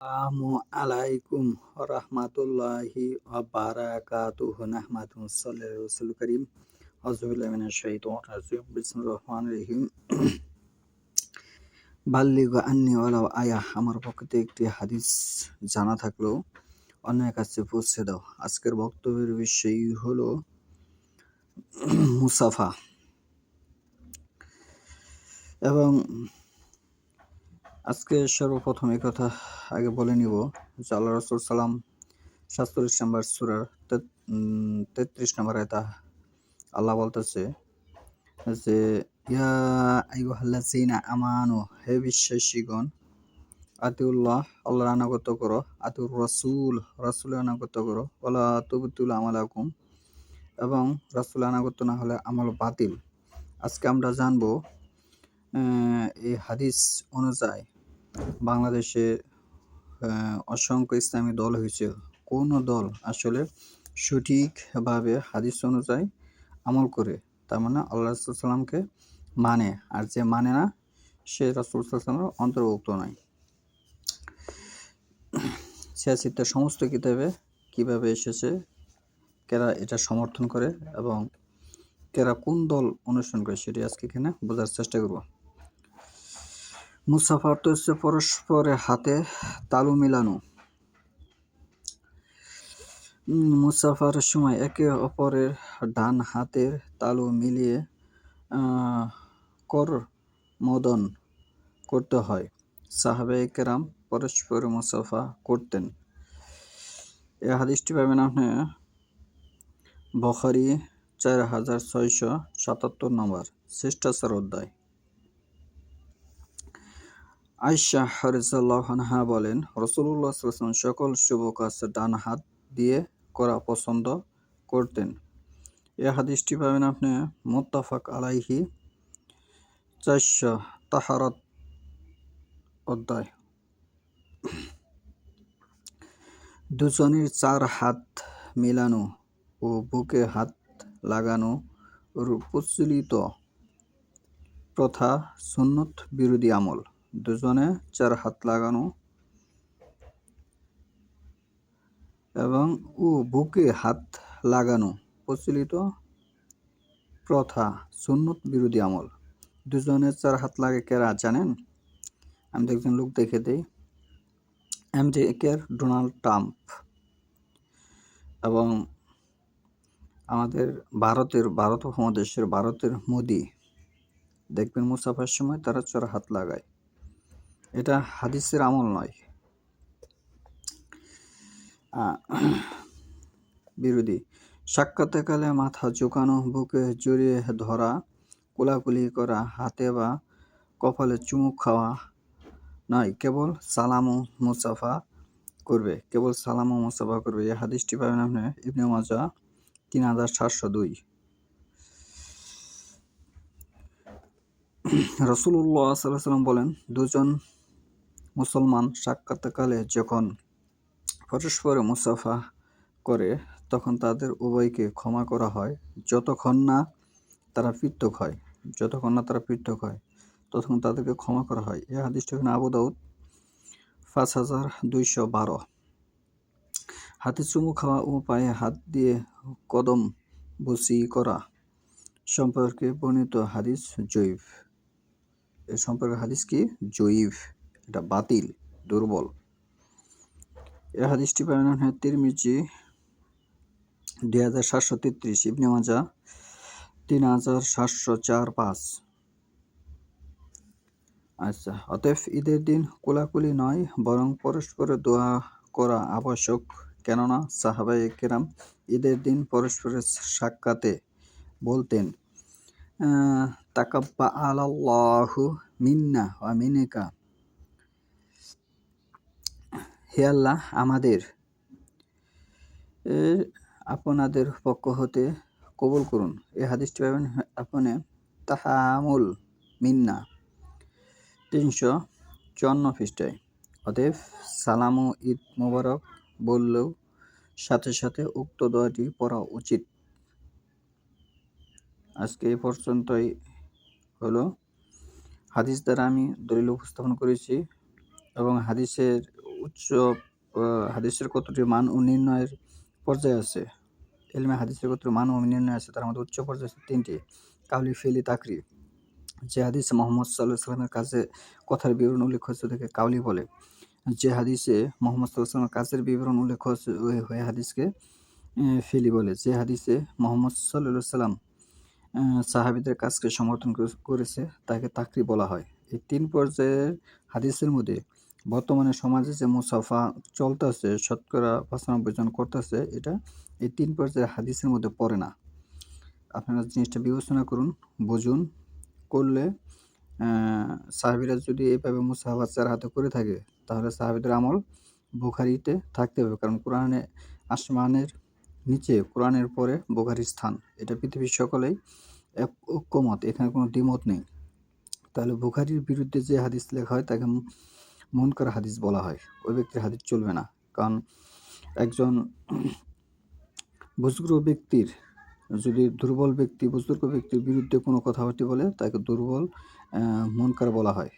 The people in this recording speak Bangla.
আসসালামু আলাইকুম রহমাতুল্লাহি বারাকাতুহু নাহমাদু সাল্লাল্লাহু রাসূল করিম। আউযুবিল্লাহি মিনাশ রাজিম। রহিম। বাল্লিগু আন্নি আয়া। আমার পক্ষ একটি হাদিস জানা থাকলেও অন্যের কাছে পৌঁছে দাও। আজকের বক্তব্যের বিষয় হলো মুসাফা। এবং আজকে সর্বপ্রথম কথা আগে বলে নিব যে আল্লাহ রসুল সালাম সাতচল্লিশ নম্বর সুরার তেত্রিশ নম্বর এটা আল্লাহ বলতেছে যে, ইয়া আইহাল্লাজিনা আমানু, হে বিশ্বাসীগণ, আতিউল্লাহ, আল্লাহর আনাগত করো, আতিউর রসুল, রাসুলের আনাগত করো ওলা তবুতুল আমালাকুম, এবং রাসুল আনাগত না হলে আমল বাতিল। আজকে আমরা জানব এই হাদিস অনুযায়ী বাংলাদেশে অসংখ্য ইসলামী দল হয়েছে। কোন দল আসলে সঠিকভাবে হাদিস অনুযায়ী আমল করে, তার মানে আল্লাহ সাল্লামকে মানে আর যে মানে না, সে রাসুল সাল্লামের অন্তর্ভুক্ত নয়। সিয়াসিত্বের সমস্ত কিতাবে কীভাবে এসেছে, কেরা এটা সমর্থন করে এবং কেরা কোন দল অনুসরণ করে, সেটি আজকে এখানে বোঝার চেষ্টা করব। মুসাফা অর্থ হচ্ছে পরস্পরের হাতে তালু মিলানো। মুসাফার সময় একে অপরের ডান হাতের তালু মিলিয়ে কর মদন করতে হয়। সাহাবে কেরাম পরস্পর মুসাফা করতেন। এ হাদিসটি পাবেন আপনি বখারি চার হাজার ছয়শো সাতাত্তর নম্বর শ্রেষ্ঠাচার অধ্যায়। আয়সা হরিজাল্লাহা বলেন রসুল্লাহ সকল শুভ কাজ ডান হাত দিয়ে করা পছন্দ করতেন। এ হাদিসটি পাবেন আপনি মোত্তাফাক আলাইহি চারশো তাহারত অধ্যায়। দুজনের চার হাত মিলানো ও বুকে হাত লাগানো প্রচলিত। প্রথা সুন্নত বিরোধী আমল। দুজনে চার হাত লাগানো এবং ও বুকে হাত লাগানো প্রচলিত প্রথা সুন্নত বিরোধী আমল। দুজনে চার হাত লাগে কেরা জানেন? আমি তো একজন লোক দেখে দিই। এম জে কের ডোনাল্ড ট্রাম্প এবং আমাদের ভারতের, ভারত উপমহাদেশের ভারতের মোদি। দেখবেন মুসাফার সময় তারা চার হাত লাগায়। এটা হাদিসের আমল নয়। বিরোধী। সাক্ষাৎকালে মাথা ঝুঁকানো, বুকে জড়িয়ে ধরা, কোলাকুলি করা, হাতে বা কপালে চুমুক খাওয়া নয়, কেবল সালাম ও মুসাফা করবে, কেবল সালাম ও মুসাফা করবে। এই হাদিসটি পাবেন আপনি ইবনে মাজা তিন হাজার সাতশো দুই। রসুল্লাহ সাল্লাম বলেন, দুজন মুসলমান সাক্ষাৎকালে যখন পরস্পরে মুসাফা করে, তখন তাদের উভয়কে ক্ষমা করা হয়। যতক্ষণ না তারা পৃথক হয়, যতক্ষণ না তারা পৃথক হয়, ততক্ষণ তাদেরকে ক্ষমা করা হয়। এই হাদিসটা এখানে আবু দাউদ, পাঁচ হাজার দুইশো বারো। হাতে চুমু খাওয়া ও পায়ে হাত দিয়ে কদম বসি করা সম্পর্কে বর্ণিত হাদিস জৈব এ সম্পর্কে হাদিস কি? জৈব এটা বাতিল, দুর্বল। এ হাদিসটি পাবেন তিরমিজি দুই হাজার সাতশো তেত্রিশ, ইবনে মাজা তিন হাজার সাতশো চার পাঁচ। আচ্ছা অতএব ঈদের দিন কোলাকুলি নয়, বরং পরস্পরের দোয়া করা আবশ্যক। কেননা সাহাবাই কেরাম ঈদের দিন পরস্পরের সাক্ষাতে বলতেন তাকাব্বা আলাল্লাহু মিন্না মিনিকা। হে আল্লাহ, আমাদের আপনাদের পক্ষ হতে কবুল করুন। এ হাদিসটি পাবেন আপনি তাহামুল মিন্না তিনশো চুয়ান্ন পৃষ্ঠায়। অতএব সালাম ঈদ মোবারক বললেও সাথে সাথে উক্ত দোয়াটি পড়া উচিত। আজকে এই পর্যন্তই হলো। হাদিস দ্বারা আমি দলিল উপস্থাপন করেছি এবং হাদিসের উচ্চ হাদিসের কতটি মান ও নির্ণয়ের পর্যায়ে আছে? এলমে হাদিসের কতটি মান ও নির্ণয় আছে? তার মধ্যে উচ্চ পর্যায়ে আছে তিনটি। কাউলি ফেলি তাকরি। যে হাদিসে মোহাম্মদ সাল্লাহ সাল্লামের কাছে কথার বিবরণ উল্লেখ হয়েছে তাকে কাউলি বলে। যে হাদিসে মোহাম্মদ সাল্লাহ সাল্লামের কাজের বিবরণ উল্লেখ হয়েছে হয়ে হাদিসকে ফেলি বলে। যে হাদিসে মোহাম্মদ সাল্লাহ সাল্লাম সাহাবীদের কাজকে সমর্থন করেছে, তাকে তাকরি বলা হয়। এই তিন পর্যায়ের হাদিসের মধ্যে বর্তমানে সমাজে যে মুসাফা চলতেছে, শতকরা পঁচানব্বই জন করতেছে, এটা এই তিন পর্যায়ের হাদিসের মধ্যে পড়ে না। আপনারা জিনিসটা বিবেচনা করুন, বুঝুন, করলে সাহাবীরা যদি এইভাবে মুসাফা চার হাতে করে থাকে, তাহলে সাহাবীদের আমল বুখারিতে থাকতে হবে, কারণ কোরআনে আসমানের নিচে, কোরআনের পরে বুখারির স্থান। এটা পৃথিবীর সকলেই এক ঐক্যমত, এখানে কোনো দ্বিমত নেই। তাহলে বুখারির বিরুদ্ধে যে হাদিস লেখা হয়, তাকে মনকার হাদিস বলা হয়। ওই ব্যক্তির হাদিস চলবে না। কারণ একজন বুজুর্গ ব্যক্তির যদি দুর্বল ব্যক্তি, বুজুর্গ ব্যক্তির বিরুদ্ধে কোনো কথাবার্তি বলে, তাকে দুর্বল মন মনকার বলা হয়।